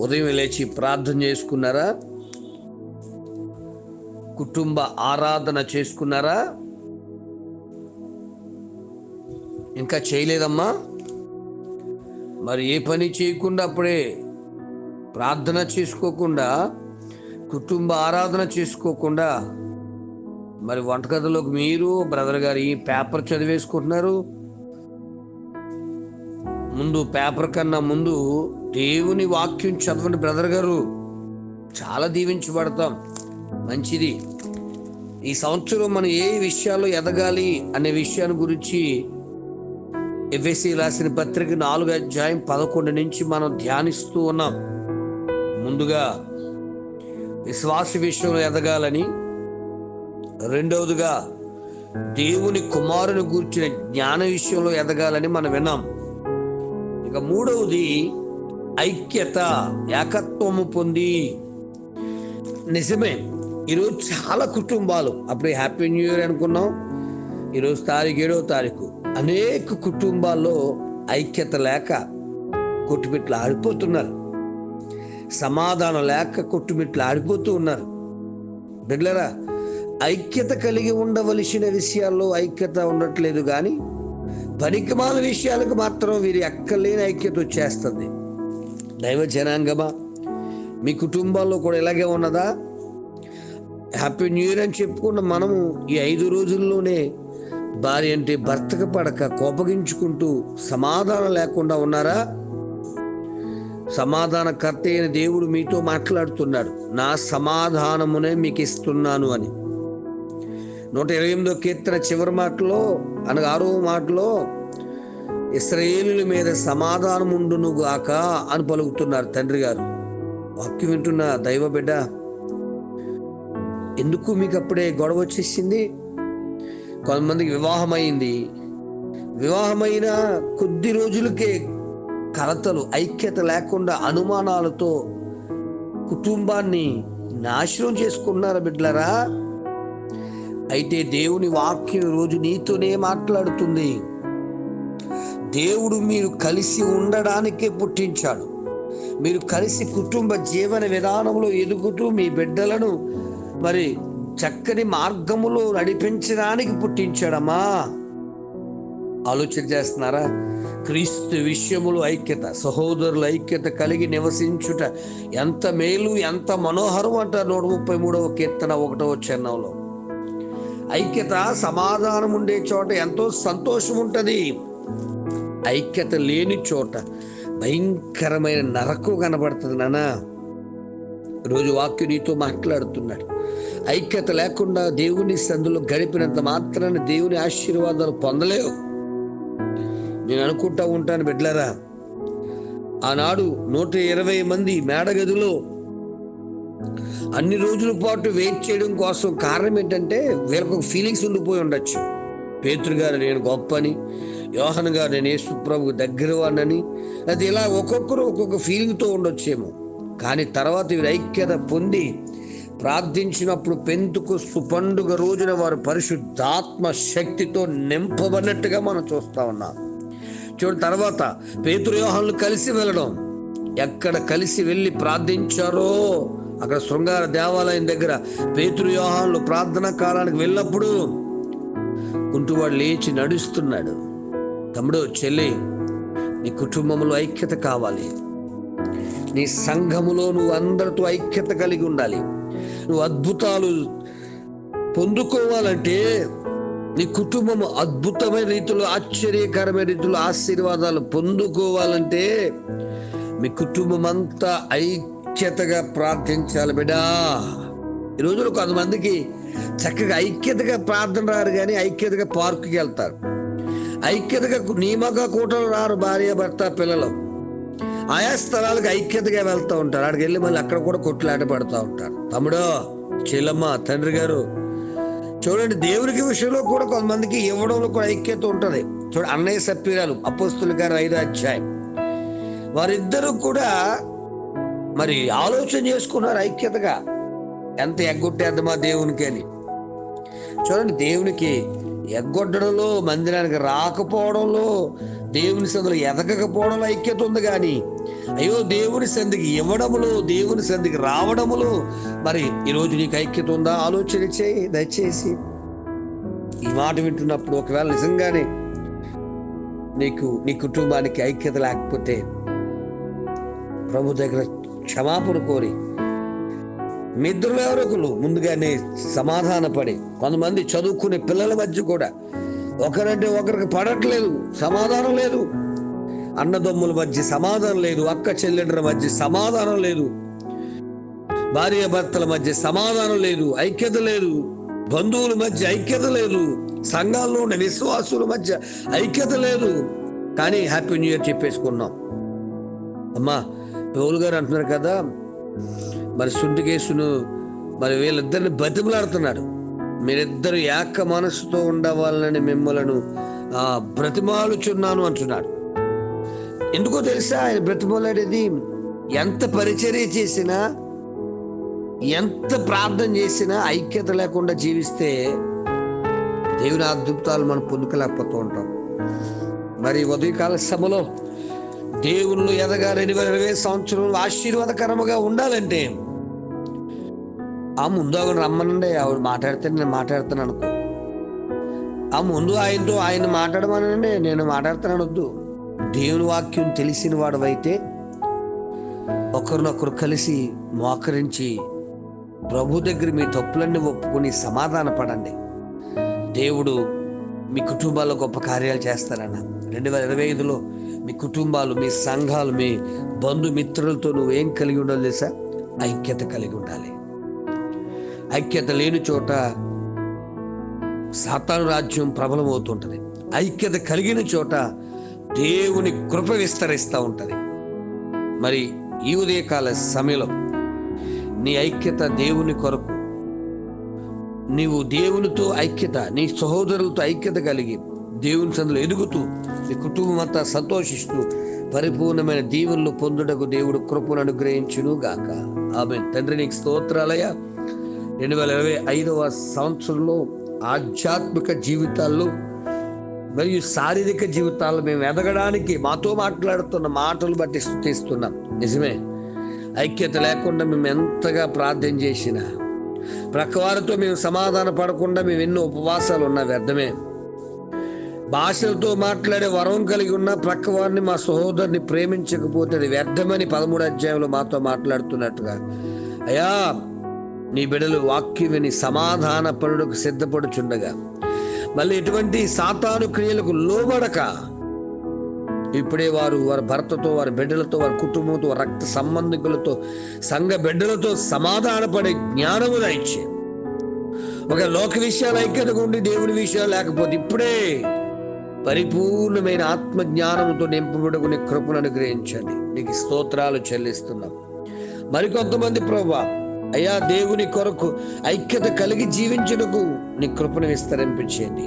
ఉదయం లేచి ప్రార్థన చేసుకున్నారా? కుటుంబ ఆరాధన చేసుకున్నారా? ఇంకా చేయలేదమ్మా? మరి ఏ పని చేయకుండా అప్పుడే ప్రార్థన చేసుకోకుండా కుటుంబ ఆరాధన చేసుకోకుండా మరి వంటగదిలోకి మీరు బ్రదర్ గారు ఈ పేపర్ చదివేసుకుంటున్నారు? ముందు పేపర్ కన్నా ముందు దేవుని వాక్యం చదవండి బ్రదర్ గారు. చాలా దీవించబడతాం. మంచిది. ఈ సంవత్సరం మనం ఏ విషయాల్లో ఎదగాలి అనే విషయాన్ని గురించి ఎఫ్ఎస్సి రాసిన పత్రిక నాలుగు అధ్యాయం పదకొండు నుంచి మనం ధ్యానిస్తూ ఉన్నాం. ముందుగా విశ్వాస విషయంలో ఎదగాలని రెండవదిగా దేవుని కుమారుని గూర్చిన జ్ఞాన విషయంలో ఎదగాలని మనం విన్నాం. ఇక మూడవది ఐక్యత ఏకత్వము పొంది. నిజమే ఈరోజు చాలా కుటుంబాలు అప్పుడు హ్యాపీ న్యూ ఇయర్ అనుకున్నాం. ఈరోజు తారీఖు ఏడవ తారీఖు. అనేక కుటుంబాల్లో ఐక్యత లేక కొట్టుమిట్లు ఆడిపోతున్నారు. సమాధానం లేక కొట్టుమిట్లు ఆడిపోతూ ఉన్నారు. బిడ్లరా ఐక్యత కలిగి ఉండవలసిన విషయాల్లో ఐక్యత ఉండట్లేదు కానీ పనికిమాల విషయాలకు మాత్రం వీరి ఎక్కలేని ఐక్యత వచ్చేస్తుంది. దైవ జనాంగమా? మీ కుటుంబాల్లో కూడా ఇలాగే ఉన్నదా? హ్యాపీ న్యూ ఇయర్ అని చెప్పుకున్న మనము ఈ ఐదు రోజుల్లోనే భార్య అంటే భర్తకు పడక కోపగించుకుంటూ సమాధానం లేకుండా ఉన్నారా? సమాధానకర్త అయిన దేవుడు మీతో మాట్లాడుతున్నాడు. నా సమాధానమునే మీకు ఇస్తున్నాను అని. నూట ఇరవై ఎనిమిదో కీర్తన చివరి మాటలో అనగా ఆరో మాటలో ఇస్రయేలుల మీద సమాధానం గాక అని పలుకుతున్నారు తండ్రి గారు. వాక్యం వింటున్న దైవ బిడ్డ ఎందుకు మీకు అప్పుడే గొడవ వచ్చేసింది? కొంతమందికి వివాహమైంది. వివాహమైన కొద్ది రోజులకే కలతలు ఐక్యత లేకుండా అనుమానాలతో కుటుంబాన్ని నాశనం చేసుకున్నారు బిడ్డలరా? అయితే దేవుని వాక్యం రోజు నీతోనే మాట్లాడుతుంది. దేవుడు మీరు కలిసి ఉండడానికే పుట్టించాడు. మీరు కలిసి కుటుంబ జీవన విధానంలో ఎదుగుతూ మీ బిడ్డలను మరి చక్కని మార్గములో నడిపించడానికి పుట్టించాడమ్మా. ఆలోచన చేస్తున్నారా? క్రీస్తు విషయములు ఐక్యత సహోదరుల ఐక్యత కలిగి నివసించుట ఎంత మేలు ఎంత మనోహరం అంటారు నూట ముప్పై మూడవ కీర్తన ఒకటవ చరణంలో. ఐక్యత సమాధానం ఉండే చోట ఎంతో సంతోషం ఉంటుంది. ఐక్యత లేని చోట భయంకరమైన నరకం కనబడుతుంది నానా రోజు వాక్యు నీతో మాట్లాడుతున్నాడు. ఐక్యత లేకుండా దేవుని సందులో గడిపినంత మాత్రాన దేవుని ఆశీర్వాదాలు పొందలేవు. నేను అనుకుంటా ఉంటాను బిడ్లరా ఆనాడు నూట ఇరవై మంది మేడగదిలో అన్ని రోజుల పాటు వెయిట్ చేయడం కోసం కారణం ఏంటంటే వీళ్ళకు ఒక ఫీలింగ్స్ ఉండిపోయి ఉండొచ్చు. పేతురు గారు నేను గొప్పని యోహన్ గారు నేను యేసుప్రభు దగ్గర వాడినని. అది ఇలా ఒక్కొక్కరు ఒక్కొక్క ఫీలింగ్తో ఉండొచ్చేమో. కానీ తర్వాత వీరు ఐక్యత పొంది ప్రార్థించినప్పుడు పెంతుకు సుపండుగ రోజున వారు పరిశుద్ధాత్మ శక్తితో నింపబడినట్టుగా మనం చూస్తా ఉన్నాం. చూడు తర్వాత పేతురు కలిసి వెళ్ళడం. ఎక్కడ కలిసి వెళ్ళి ప్రార్థించారో అక్కడ శృంగార దేవాలయం దగ్గర పేతురు ప్రార్థనా కాలానికి వెళ్ళినప్పుడు కుంటువాడు లేచి నడుస్తున్నాడు. తమ్ముడు చెల్లి నీ కుటుంబంలో ఐక్యత కావాలి. నీ సంఘములో నువ్వు అందరితో ఐక్యత కలిగి ఉండాలి. నువ్వు అద్భుతాలు పొందుకోవాలంటే నీ కుటుంబం అద్భుతమైన రీతిలో ఆశ్చర్యకరమైన రీతిలో ఆశీర్వాదాలు పొందుకోవాలంటే మీ కుటుంబం అంతా ఐక్యతగా ప్రార్థించాలి బిడా ఈ రోజుల్లో కొంతమందికి చక్కగా ఐక్యతగా ప్రార్థన రారు కానీ ఐక్యతగా పార్కుకి వెళ్తారు. ఐక్యతగా నియమగా కూటలు రారు భార్య భర్త పిల్లలు. ఆయా స్థలాలకు ఐక్యతగా వెళ్తూ ఉంటారు. అక్కడికి వెళ్ళి మళ్ళీ అక్కడ కూడా కొట్లాట పడుతూ ఉంటారు. తమ్ముడో చెల్లమ్మ తండ్రి గారు చూడండి దేవునికి విషయంలో కూడా కొంతమందికి ఇవ్వడంలో కూడా ఐక్యత ఉంటుంది. చూడ అన్నయ్య సప్పిరాలు అపోస్తుల గారు ఐదో అధ్యాయం. వారిద్దరూ కూడా మరి ఆలోచన చేసుకున్నారు ఐక్యతగా. ఎంత ఎగ్గొట్టేద్దామా దేవునికి అని. చూడండి దేవునికి ఎగ్గొట్టడంలో మందిరానికి రాకపోవడంలో దేవుని సందులో ఎదగకపోవడంలో ఐక్యత ఉంది కానీ అయ్యో దేవుని సంధికి ఇవ్వడములో దేవుని సంధికి రావడములో మరి ఈరోజు నీకు ఐక్యత ఉందా? ఆలోచన చేయి దయచేసి. ఈ మాట వింటున్నప్పుడు ఒకవేళ నిజంగానే నీకు నీ కుటుంబానికి ఐక్యత లేకపోతే ప్రభు దగ్గర క్షమాపణ కోరి మీ ఇద్దరు ముందుగానే సమాధానపడి కొంతమంది చదువుకునే పిల్లల మధ్య కూడా. ఒకరంటే ఒకరికి పడట్లేదు సమాధానం లేదు. అన్నదమ్ముల మధ్య సమాధానం లేదు అక్క చెల్లెండ్రుల మధ్య సమాధానం లేదు. భార్య భర్తల మధ్య సమాధానం లేదు ఐక్యత లేదు. బంధువుల మధ్య ఐక్యత లేదు. సంఘాల్లో ఉన్న విశ్వాసుల మధ్య ఐక్యత లేదు. కానీ హ్యాపీ న్యూ ఇయర్ చెప్పేసుకున్నాం. అమ్మా పౌలు గారు అంటున్నారు కదా మరి సుంటికేసును మరి వీళ్ళిద్దరిని బతిమలాడుతున్నాడు మీరిద్దరు ఏక మనసుతో ఉండవాలని మిమ్మలను బ్రతిమాలుచున్నాను అంటున్నాడు. ఎందుకో తెలుసా? ఆయన బ్రతిమాలాడేది ఎంత పరిచర్య చేసినా ఎంత ప్రార్థన చేసినా ఐక్యత లేకుండా జీవిస్తే దేవుని అద్భుతాలు మనం పొందుకోలేకపోతూ ఉంటాం. మరి ఉదయకాల సభలో దేవుళ్ళు ఎదగా రెండు వేల ఇరవై సంవత్సరం ఆశీర్వాదకరముగా ఉండాలంటే ఆ ముందు ఆవిడ రమ్మనండి ఆవిడ మాట్లాడితే నేను మాట్లాడతాను అనుకో. ఆ ముందు ఆయనతో ఆయన మాట్లాడమనండి నేను మాట్లాడతాను వద్దు దేవుని వాక్యం తెలిసిన వాడవైతే ఒకరినొకరు కలిసి మోకరించి ప్రభు దగ్గర మీ తప్పులన్నీ ఒప్పుకొని సమాధాన పడండి దేవుడు మీ కుటుంబాల్లో గొప్ప కార్యాలు చేస్తారన్న. రెండు వేల ఇరవై ఐదులో మీ కుటుంబాలు మీ సంఘాలు మీ బంధుమిత్రులతో నువ్వేం ఏం కలిగి ఉండాలి తెలుసా? ఐక్యత కలిగి ఉండాలి. ఐక్యత లేని చోట సాతాను రాజ్యం ప్రబలమవుతుంటుంది. ఐక్యత కలిగిన చోట దేవుని కృప విస్తరిస్తూ ఉంటుంది. మరి ఈ ఉదయకాల సమయంలో నీ ఐక్యత దేవుని కొరకు నీవు దేవునితో ఐక్యత నీ సహోదరులతో ఐక్యత కలిగి దేవుని సందులో ఎదుగుతూ నీ కుటుంబం అంతా సంతోషిస్తూ పరిపూర్ణమైన దీవులను పొందుటకు దేవుడు కృపను అనుగ్రహించును గాక ఆమె తండ్రి నీకు స్తోత్రాలయ రెండు వేల ఇరవై ఐదవ సంవత్సరంలో ఆధ్యాత్మిక జీవితాల్లో మరియు శారీరక జీవితాల్లో మేము ఎదగడానికి మాతో మాట్లాడుతున్న మాటలు బట్టి స్థుతిస్తున్నాం నిజమే. ఐక్యత లేకుండా మేము ఎంతగా ప్రార్థన చేసినా ప్రక్కవారితో మేము సమాధాన పడకుండా మేము ఎన్నో ఉపవాసాలు ఉన్నా వ్యర్థమే. భాషలతో మాట్లాడే వరం కలిగి ఉన్న ప్రక్కవారిని మా సహోదరుని ప్రేమించకపోతే అది వ్యర్థమని పదమూడు అధ్యాయంలో మాతో మాట్లాడుతున్నట్టుగా అయ్యా నీ బిడలు వాక్యం విని సమాధాన పనులకు సిద్ధపడుచుండగా. మళ్ళీ ఎటువంటి సాతాను క్రియలకు లోబడక. ఇప్పుడే వారు వారి భర్తతో వారి బిడ్డలతో వారి కుటుంబంతో రక్త సంబంధికులతో సంఘ బిడ్డలతో సమాధానపడే జ్ఞానము దయచే. ఒక లోక విషయాలు ఐక్యతగా ఉండి దేవుని విషయాలు లేకపోతే ఇప్పుడే పరిపూర్ణమైన ఆత్మ జ్ఞానంతో నింపబడుకునే కృపను అనుగ్రహించండి. నీకు స్తోత్రాలు చెల్లిస్తున్నాం. మరికొంతమంది ప్రభా అయ్యా దేవుని కొరకు ఐక్యత కలిగి జీవించుటకు నీ కృపను విస్తరింపించేయండి.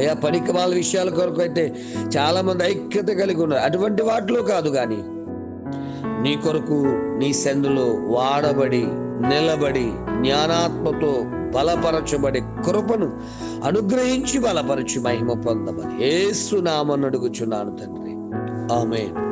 అయ్యా పనికి వాళ్ళ విషయాల కొరకు అయితే చాలా మంది ఐక్యత కలిగి ఉన్నారు. అటువంటి వాటిలో కాదు కానీ నీ కొరకు నీ సందులో వాడబడి నిలబడి జ్ఞానాత్మతో బలపరచబడి కృపను అనుగ్రహించి బలపరచి మహిమ పొందమని ఏసునామని అడుగుచున్నాను తండ్రి. ఆమె